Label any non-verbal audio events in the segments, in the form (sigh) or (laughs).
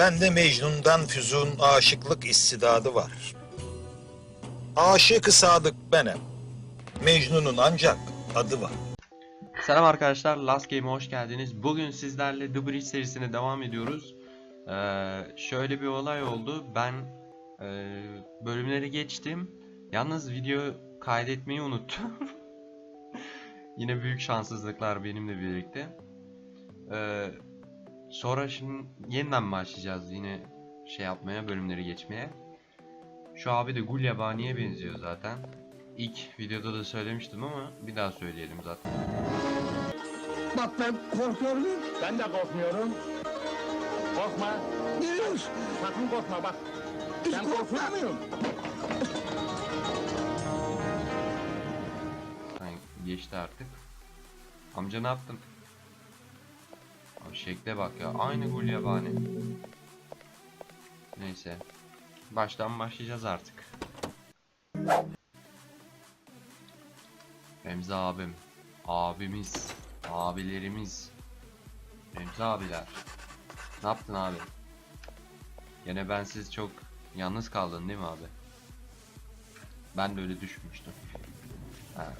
Bende Mecnun'dan füzun aşıklık istidadı var. Aşık sadık benim. Mecnun'un ancak adı var. Selam arkadaşlar, Last Game'e hoş geldiniz. Bugün sizlerle The Bridge serisine devam ediyoruz. Ee, şöyle bir olay oldu. Ben e, bölümleri geçtim. Yalnız video kaydetmeyi unuttum. (laughs) Yine büyük şanssızlıklar benimle birlikte. Ee, sonra şimdi yeniden başlayacağız yine şey yapmaya, bölümleri geçmeye. Şu abi de Gul Yabani'ye benziyor zaten. İlk videoda da söylemiştim ama bir daha söyleyelim zaten. Bak ben korkuyorum. Ben de korkmuyorum. Korkma. Geliyoruz. Sakın korkma bak. Hiç Ben korkmuyorum. korkmuyorum. Yani geçti artık. Amca ne yaptın? Şekle bak ya. Aynı gul yabani. Neyse. Baştan başlayacağız artık. Remzi abim. Abimiz. Abilerimiz. Remzi abiler. Ne yaptın abi? Gene bensiz çok yalnız kaldın değil mi abi? Ben de öyle düşünmüştüm. Ha,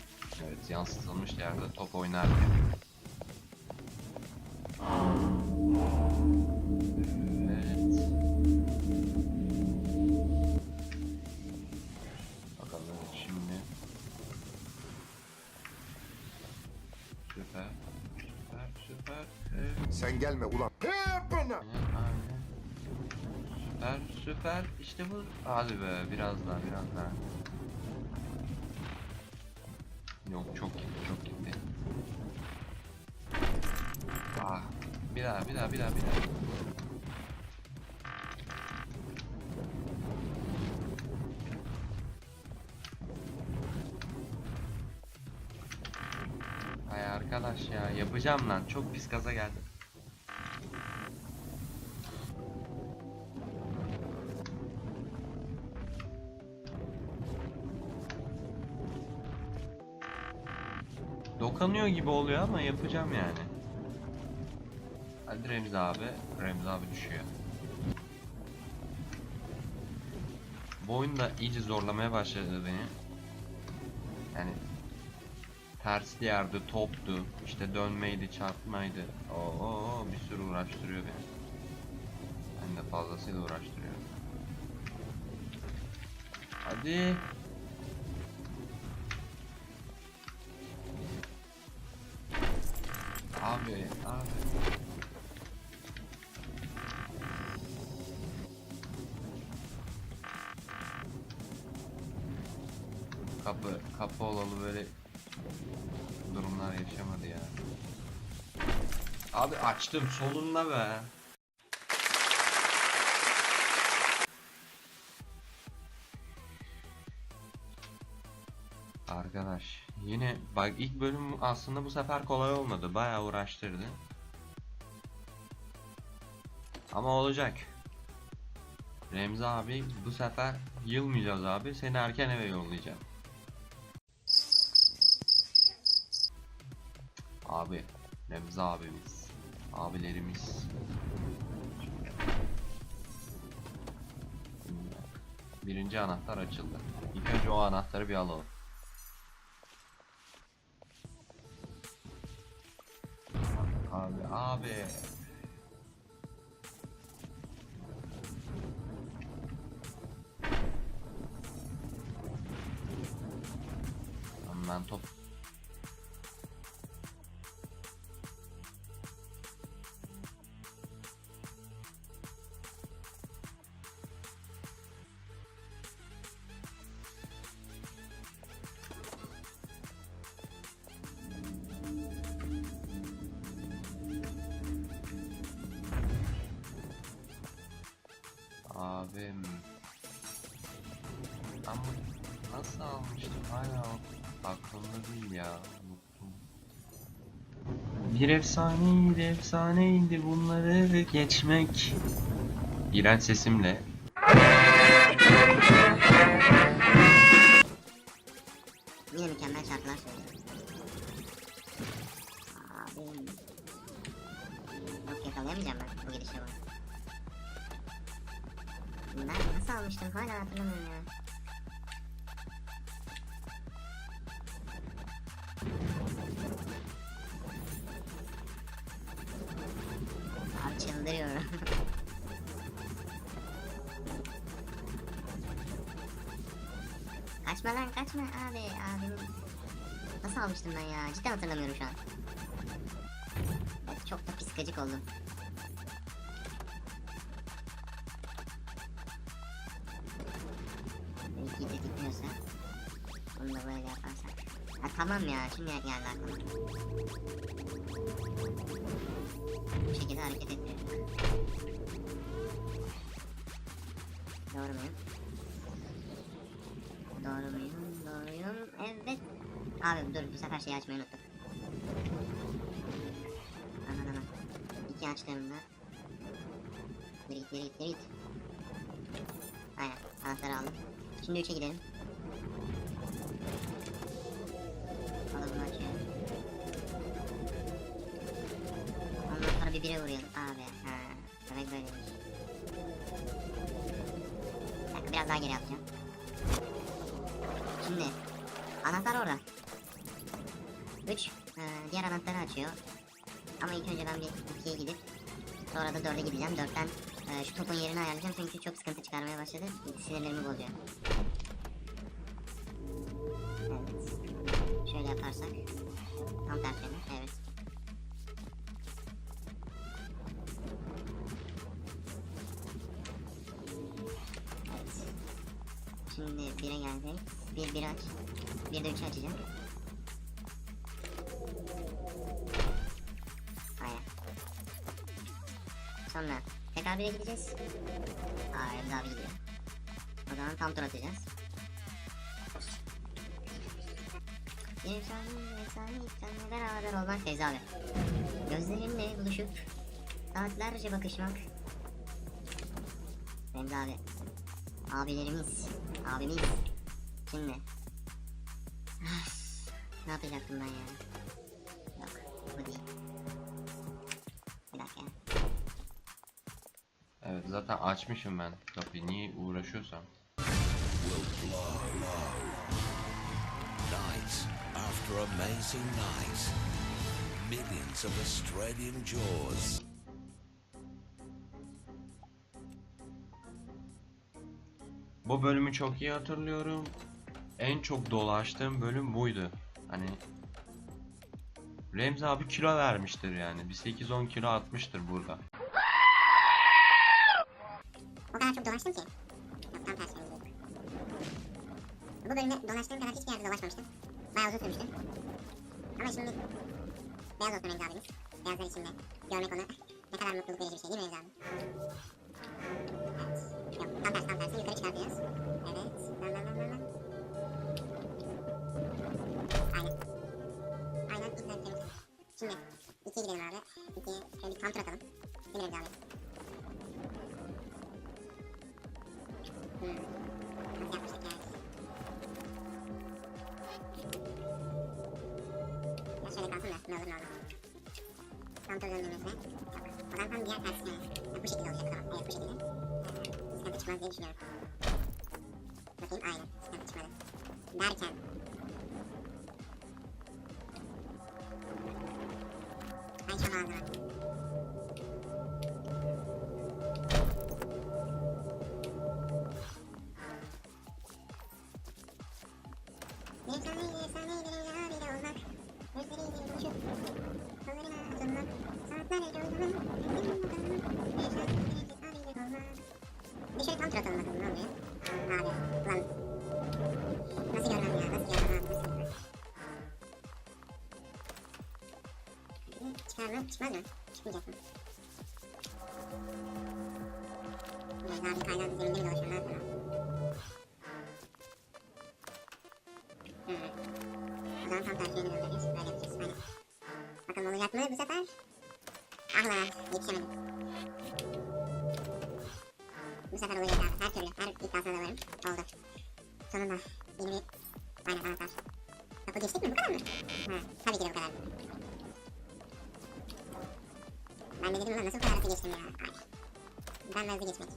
evet yansıtılmış yerde top oynardı. İşte bu. Hadi be biraz daha biraz daha. Yok çok gitti çok gitti. Ah bir daha bir daha bir daha bir daha. Ay arkadaş ya yapacağım lan çok pis gaza geldim. Dokanıyor gibi oluyor ama yapacağım yani. Hadi Remzi abi. Remzi abi düşüyor. Bu oyun da iyice zorlamaya başladı beni. Yani ters yerde toptu, işte dönmeydi, çarpmaydı. Oo bir sürü uğraştırıyor beni. Hem de fazlasıyla uğraştırıyor. Hadi. Kapı, kapı olalı böyle durumlar yaşamadı ya. Abi açtım sonunda be. Bak ilk bölüm aslında bu sefer kolay olmadı. Bayağı uğraştırdı. Ama olacak. Remzi abi bu sefer yılmayacağız abi. Seni erken eve yollayacağım. Abi Remzi abimiz. Abilerimiz. Birinci anahtar açıldı. İlk önce o anahtarı bir alalım. Abi nasıl almıştım hala aklımda değil ya. Unuttum. Bir efsaneydi efsaneydi bunları geçmek. İğrenç sesimle. Oldum. Belki de gitmiyorsa. Bunu da böyle yaparsak. Ha tamam ya şimdi geldi aklıma. Bu şekilde hareket ediyor. Doğru muyum? Doğru muyum? Doğruyum. Evet. Abi dur bu sefer şeyi açmayı unuttuk. Açtığımda. Yürü git yürü git yürü git. Aynen anahtarı aldım. Şimdi 3'e gidelim. Alalım bunu açıyor. Ondan sonra bir bire uğrayalım. Abi ha. Demek böyleymiş. Bir biraz daha geri atacağım. Şimdi anahtar orada. 3 diğer anahtarı açıyor. Ama ilk önce ben bir 2'ye gidip sonra da 4'e gideceğim. 4'ten e, şu topun yerini ayarlayacağım çünkü çok sıkıntı çıkarmaya başladı. Sinirlerimi bozuyor. Evet. Şöyle yaparsak. Tam tersi mi? Evet. Şimdi 1'e gelecek. 1 1 aç. 1 de 3'ü açacak. 1'e gideceğiz. Hayır daha bir gidiyor. O zaman tam tur atacağız. Bir efsane, efsane beraber olmak Feyzi abi. Gözlerinle buluşup saatlerce bakışmak. Remzi abi. Abilerimiz, abimiz. Şimdi. ne yapacaktım ben ya? Yok, bu değil. Zaten açmışım ben kapıyı. Niye uğraşıyorsam. Night after amazing night, millions of Australian jaws Bu bölümü çok iyi hatırlıyorum. En çok dolaştığım bölüm buydu. Hani Remzi abi kilo vermiştir yani. Bir 8-10 kilo atmıştır burada. Kadar çok dolaştım ki. Yok tam tersi. Bu bölümde dolaştığım kadar hiçbir yerde dolaşmamıştım. Bayağı uzun sürmüştü. Ama şimdi beyaz olsun Remzi abimiz. Beyazlar içinde görmek onu ne kadar mutluluk verici bir şey değil mi Remzi? Çıkmaz diye düşünüyorum. Bakayım aynen. Sıkıntı çıkmadı. Derken. Ay çok ağzıma. Bir efsaneydi efsaneydi Remzi abiyle olmak Gözleriyle buluşup Kollarına atılmak Saatlerce oynamak Benim bakalım Bir Bir şöyle tam tur atalım bakalım ne oluyor? Abi ulan Nasıl görmem ya nasıl görmem abi nasıl görmem Çıkar mı çıkmaz mı? Çıkmayacak mı vazgeçtim ya. Ben vazgeçmek.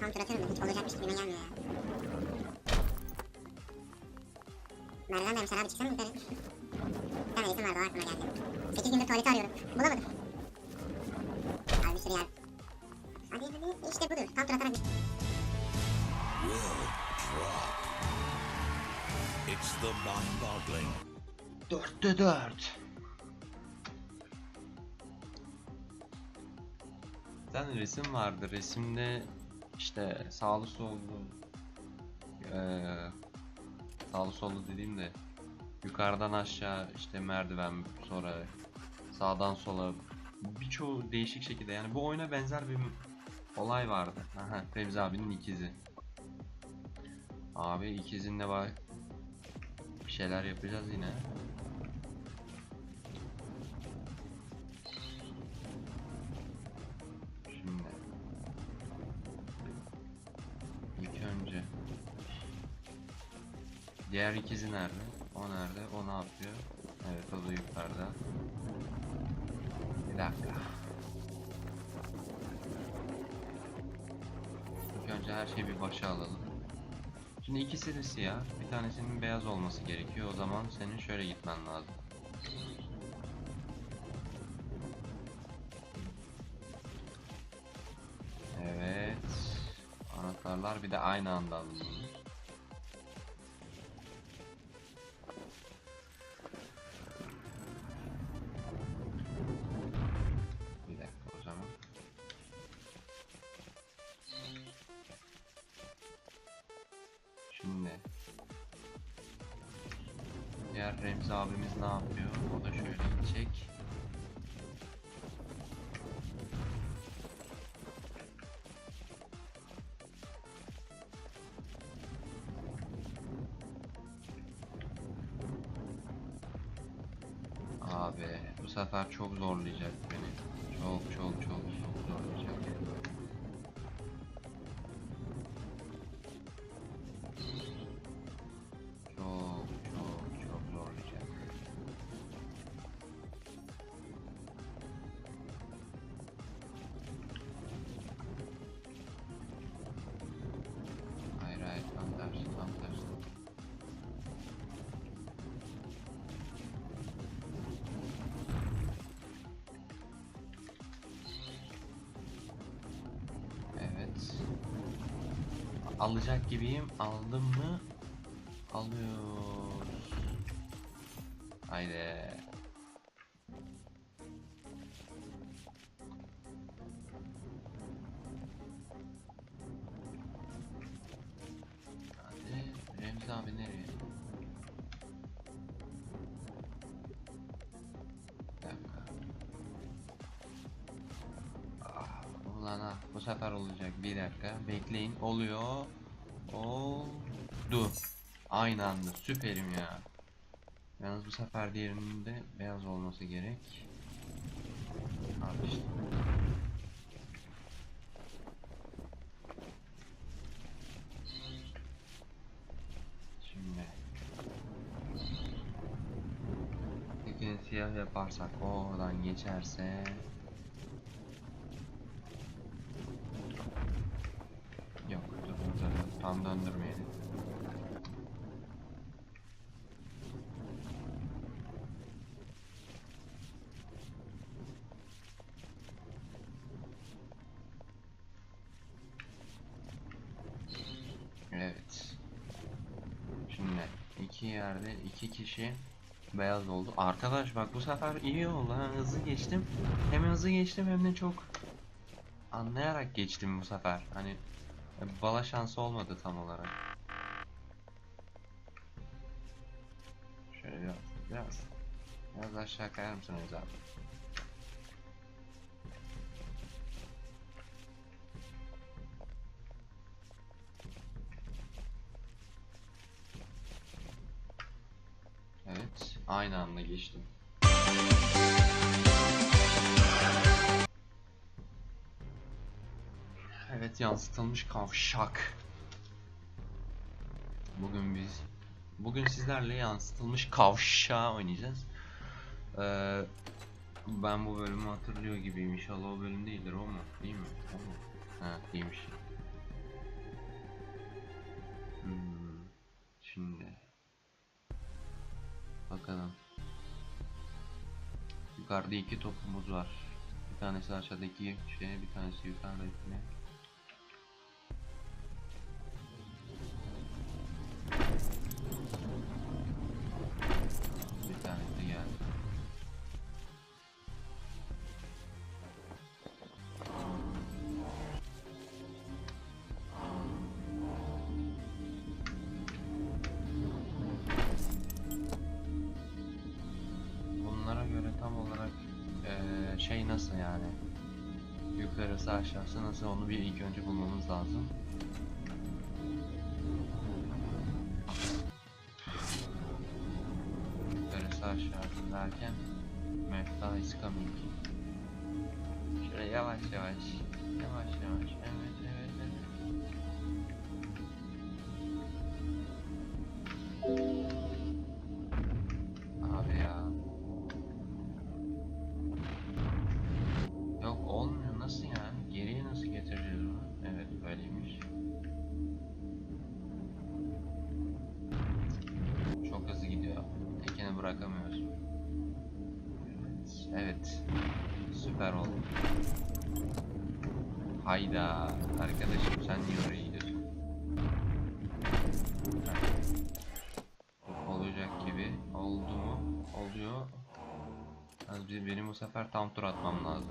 Tam tur atarım da hiç olacakmış gibi gelmiyor ya. Merdiven vermişler abi çıksana yukarı. Bir tane resim vardı o aklıma geldi. 8 gündür tuvaleti arıyorum. Bulamadım. Abi bir sürü yer. Hadi hadi işte budur. Tam tur atarak It's the mind-boggling. Dörtte dört. Tane resim vardı. Resimde işte sağlı sollu eee sağlı sollu dediğimde yukarıdan aşağı işte merdiven sonra sağdan sola birçoğu değişik şekilde yani bu oyuna benzer bir olay vardı. Aha, Fevzi abinin ikizi. Abi ikizinde bak şeyler yapacağız yine. Şimdi ilk önce diğer ikizi nerede? O nerede? O ne yapıyor? Evet o da yukarıda. Bir dakika. İlk önce her şeyi bir başa alalım. Şimdi ikisi de siyah. Bir tanesinin beyaz olması gerekiyor. O zaman senin şöyle gitmen lazım. Evet. Anahtarlar bir de aynı anda alınmalı. Şimdi Diğer Remzi abimiz ne yapıyor? O da şöyle gidecek. Alacak gibiyim. Aldım mı? Alıyoruz. Haydi. Oluyor. Oldu. Aynı anda. Süperim ya. Yalnız bu sefer diğerinin de beyaz olması gerek. Al işte. Şimdi. Tekini siyah yaparsak oradan geçerse Yok dur dur dur tam döndürmeyelim. Evet. Şimdi iki yerde iki kişi beyaz oldu. Arkadaş bak bu sefer iyi oldu ha hızlı geçtim. Hem hızlı geçtim hem de çok anlayarak geçtim bu sefer. Hani bala şansı olmadı tam olarak. Şöyle biraz biraz biraz aşağı kayar mısınız abi? Evet, aynı anda geçtim. Evet yansıtılmış kavşak. Bugün biz bugün sizlerle yansıtılmış kavşağı oynayacağız. Ee, ben bu bölümü hatırlıyor gibiyim. İnşallah o bölüm değildir o mu? Değil mi? O mu? Ha, değilmiş. Hmm, şimdi bakalım. Yukarıda iki topumuz var. Bir tanesi aşağıdaki şeye, bir tanesi yukarıdakine. Nasıl yani? Yukarısı aşağısı nasıl onu bir ilk önce bulmamız lazım. Yukarısı aşağısı derken Mefta is coming. Şöyle yavaş yavaş. Yavaş yavaş. Evet. Evet. Süper oldu. Hayda. Arkadaşım sen niye oraya gidiyorsun? Olacak gibi. Oldu mu? Oluyor. Benim bu sefer tam tur atmam lazım.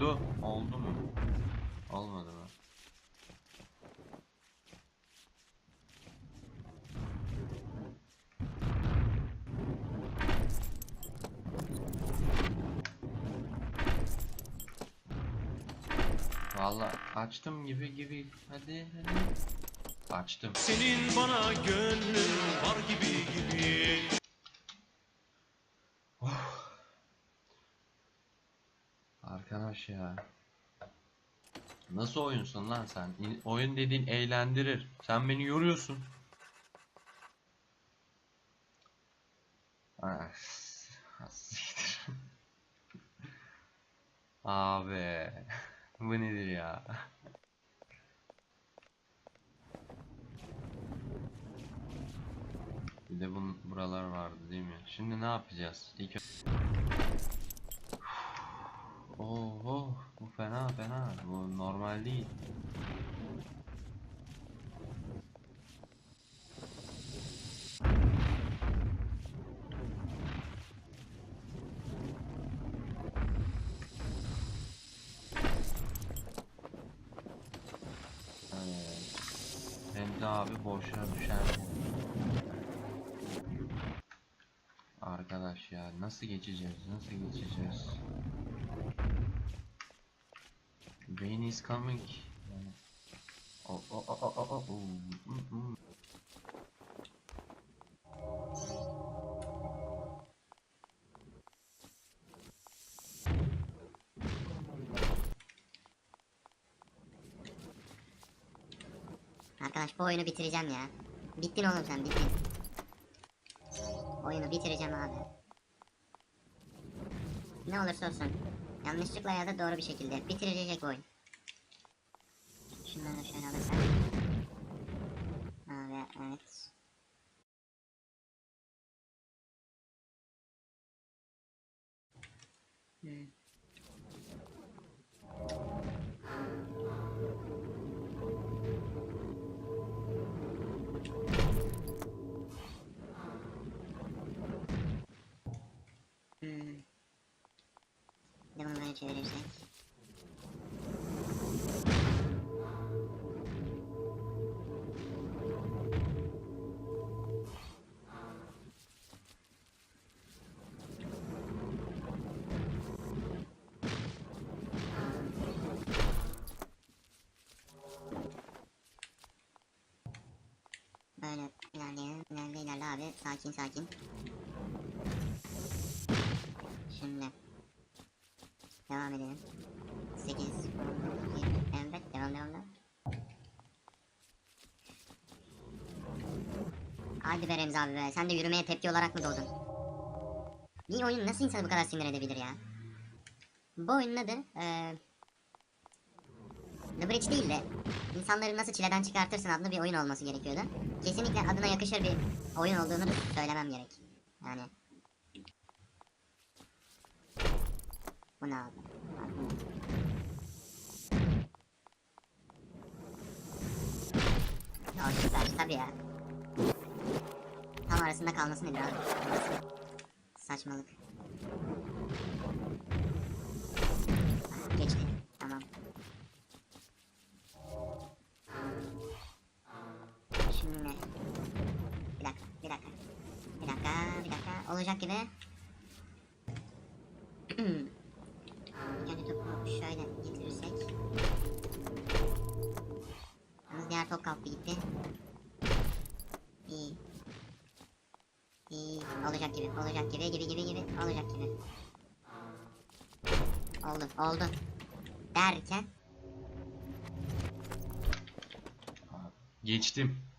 Oldu. Oldu mu? Olmadı mı? Vallahi açtım gibi gibi. Hadi hadi. Açtım. Senin bana gönlün var gibi gibi Arkadaş ya. Nasıl oyunsun lan sen? Oyun dediğin eğlendirir. Sen beni yoruyorsun. Ah. (laughs) Abi. (laughs) Bu nedir ya? Bir de bun buralar vardı değil mi? Şimdi ne yapacağız? İlk Oho, bu fena fena. Bu normal değil. De abi boşuna düşer. Arkadaş ya nasıl geçeceğiz? Nasıl geçeceğiz? İs coming. Yani- O o o o o o. o. Mm, mm. Arkadaş bu oyunu bitireceğim ya. Bittin oğlum sen bittin. Oyunu bitireceğim abi. Ne olursa olsun. Yanlışlıkla ya da doğru bir şekilde bitirilecek bu oyun. Şunları da şöyle alırsak. Abi abi. Sakin sakin. Şimdi. Devam edelim. 8, 10, 20. Evet devam devam devam. Hadi be Remzi abi be. Sen de yürümeye tepki olarak mı doğdun? Bir oyun nasıl insanı bu kadar sinir edebilir ya? Bu oyunun adı eee The Bridge değil de insanları nasıl çileden çıkartırsın adlı bir oyun olması gerekiyordu. Kesinlikle adına yakışır bir oyun olduğunu söylemem gerek. Yani bu ne abi? Ya süper tabii ya. Tam arasında kalması nedir abi? Saçmalık. Olacak gibi. Yani topu şöyle getirirsek. Yalnız diğer top kalktı gitti. İyi. İyi. Olacak gibi, olacak gibi, gibi gibi gibi. Olacak gibi. Oldu, oldu. Derken Geçtim.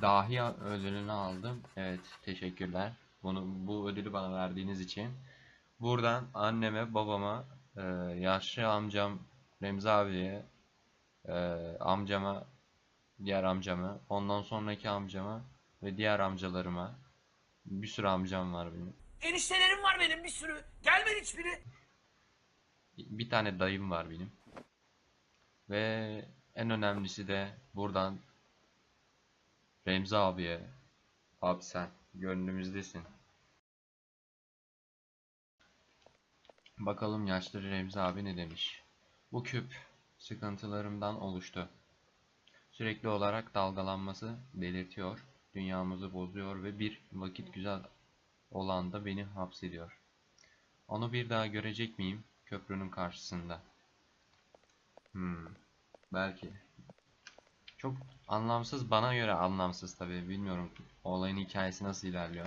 Dahi ödülünü aldım. Evet, teşekkürler. Bunu bu ödülü bana verdiğiniz için. Buradan anneme, babama, e, yaşlı amcam Remzi abiye, e, amcama, diğer amcama, ondan sonraki amcama ve diğer amcalarıma. Bir sürü amcam var benim. Eniştelerim var benim bir sürü. Gelmedi hiçbiri. Bir tane dayım var benim. Ve en önemlisi de buradan Remzi abiye. Abi sen gönlümüzdesin. Bakalım yaşlı Remzi abi ne demiş. Bu küp sıkıntılarımdan oluştu. Sürekli olarak dalgalanması delirtiyor, dünyamızı bozuyor ve bir vakit güzel olan da beni hapsediyor. Onu bir daha görecek miyim köprünün karşısında? Hmm, belki. Çok anlamsız, bana göre anlamsız tabii. Bilmiyorum olayın hikayesi nasıl ilerliyor.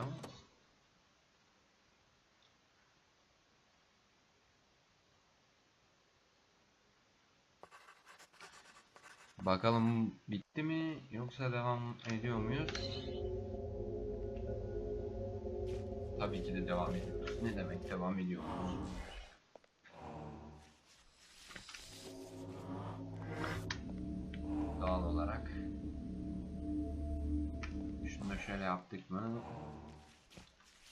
Bakalım bitti mi yoksa devam ediyor muyuz? Tabii ki de devam ediyoruz. Ne demek devam ediyoruz? Doğal olarak. Şöyle yaptık mı?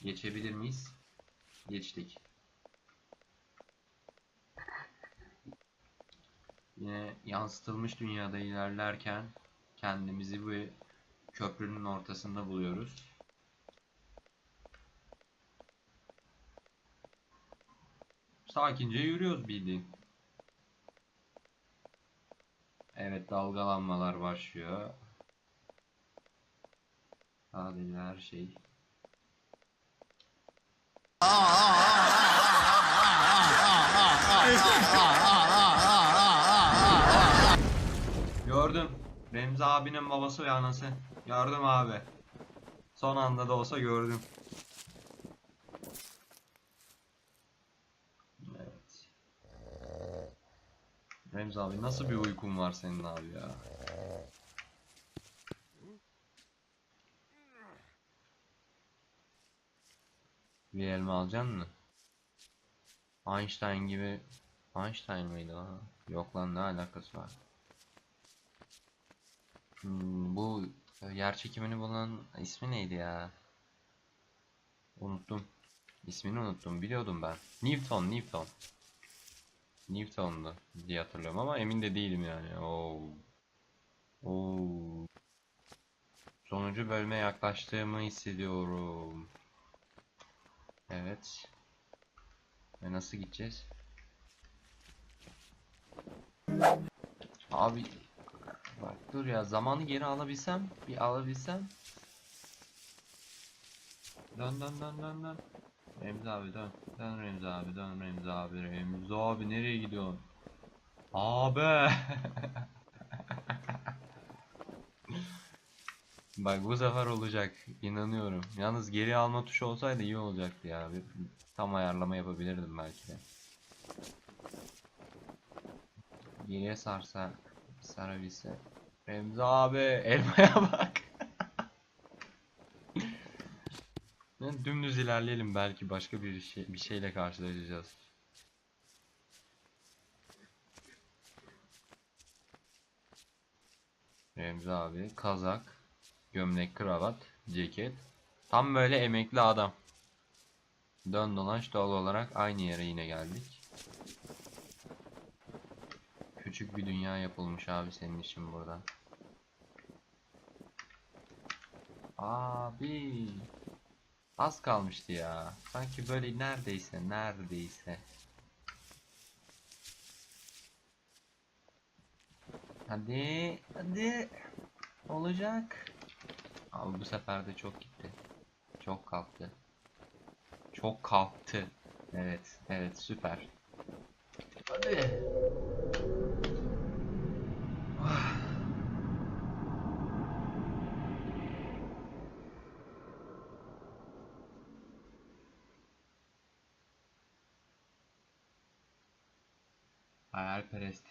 Geçebilir miyiz? Geçtik. Yine yansıtılmış dünyada ilerlerken kendimizi bu köprünün ortasında buluyoruz. Sakince yürüyoruz bildiğin. Evet dalgalanmalar başlıyor. Sadece her şey. Gördüm. Remzi abinin babası ve anası. Gördüm abi. Son anda da olsa gördüm. Evet. Remzi abi nasıl bir uykun var senin abi ya? Bir elma alacaksın mı? Einstein gibi Einstein mıydı lan? Yok lan ne alakası var? Hmm, bu yer çekimini bulan ismi neydi ya? Unuttum. İsmini unuttum. Biliyordum ben. Newton, Newton. Newton'du diye hatırlıyorum ama emin de değilim yani. Oo. Oo. Sonuncu bölüme yaklaştığımı hissediyorum. Evet. Ve nasıl gideceğiz? Abi bak dur ya zamanı geri alabilsem bir alabilsem. Dön dön dön dön dön. Remzi abi dön. Dön Remzi abi dön Remzi abi. Remzi abi nereye gidiyorsun? Abi (laughs) Bak bu sefer olacak. inanıyorum. Yalnız geri alma tuşu olsaydı iyi olacaktı ya. Bir, tam ayarlama yapabilirdim belki de. Geriye sarsa sarabilse. Remzi abi elmaya (laughs) bak. Yani dümdüz ilerleyelim belki başka bir şey bir şeyle karşılaşacağız. Remzi abi kazak, gömlek, kravat, ceket. Tam böyle emekli adam. Dön dolaş doğal olarak aynı yere yine geldik. Küçük bir dünya yapılmış abi senin için burada. Abi. Az kalmıştı ya. Sanki böyle neredeyse neredeyse. Hadi hadi. Olacak. Abi bu sefer de çok gitti. Çok kalktı. Çok kalktı. Evet, evet süper. Hadi. (sighs) Hayalperest.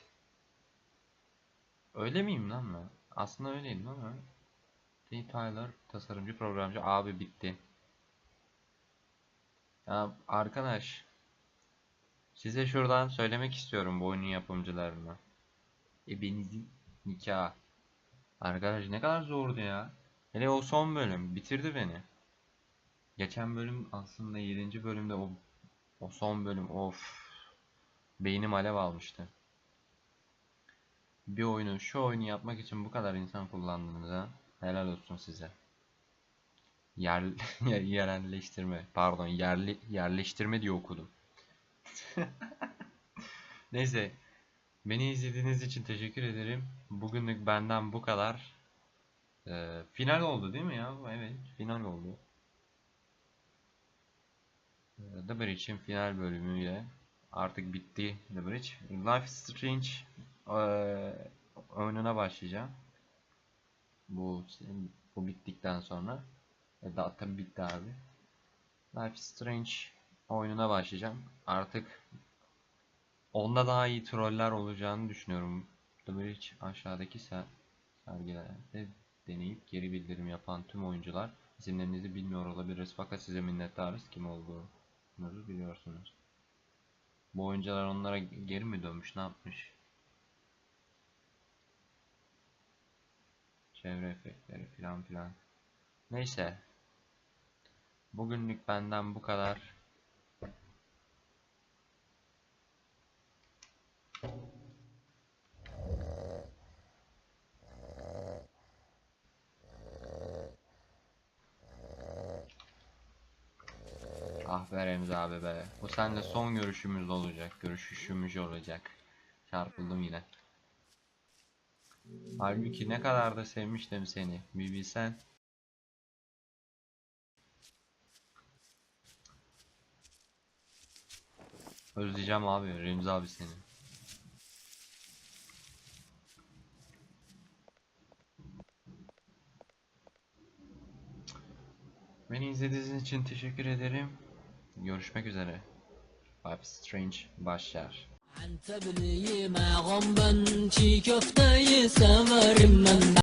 Öyle miyim lan ben? Aslında öyleyim ama. T. Tyler tasarımcı programcı abi bitti. Ya arkadaş size şuradan söylemek istiyorum bu oyunun yapımcılarına. Ebenizin nikah. Arkadaş ne kadar zordu ya. Hele o son bölüm bitirdi beni. Geçen bölüm aslında 7. bölümde o o son bölüm of beynim alev almıştı. Bir oyunu şu oyunu yapmak için bu kadar insan kullandığınıza helal olsun size. Yer, (laughs) yerelleştirme pardon yerli yerleştirme diye okudum. (laughs) Neyse beni izlediğiniz için teşekkür ederim. Bugünlük benden bu kadar. Ee, final oldu değil mi ya? Evet final oldu. Ee, The Bridge'in final bölümüyle artık bitti The Bridge. Life is Strange eee, oyununa başlayacağım. Bu bu bittikten sonra. E, daha tabii bitti abi. Life is Strange oyununa başlayacağım. Artık onda daha iyi troller olacağını düşünüyorum. The aşağıdaki ser sergilerde deneyip geri bildirim yapan tüm oyuncular isimlerinizi bilmiyor olabiliriz fakat size minnettarız kim olduğunuzu biliyorsunuz. Bu oyuncular onlara geri mi dönmüş ne yapmış? Çevre efektleri filan filan. Neyse. Bugünlük benden bu kadar. Ah be Remzi abi be. Bu seninle son görüşümüz olacak. Görüşüşümüz olacak. Çarpıldım yine. Halbuki ne kadar da sevmiştim seni. Bir bilsen. Özleyeceğim abi. Remzi abi seni. Beni izlediğiniz için teşekkür ederim. Görüşmek üzere. Life Strange başlar. Antabliyi mağomban çiğ köfteyi severim ben.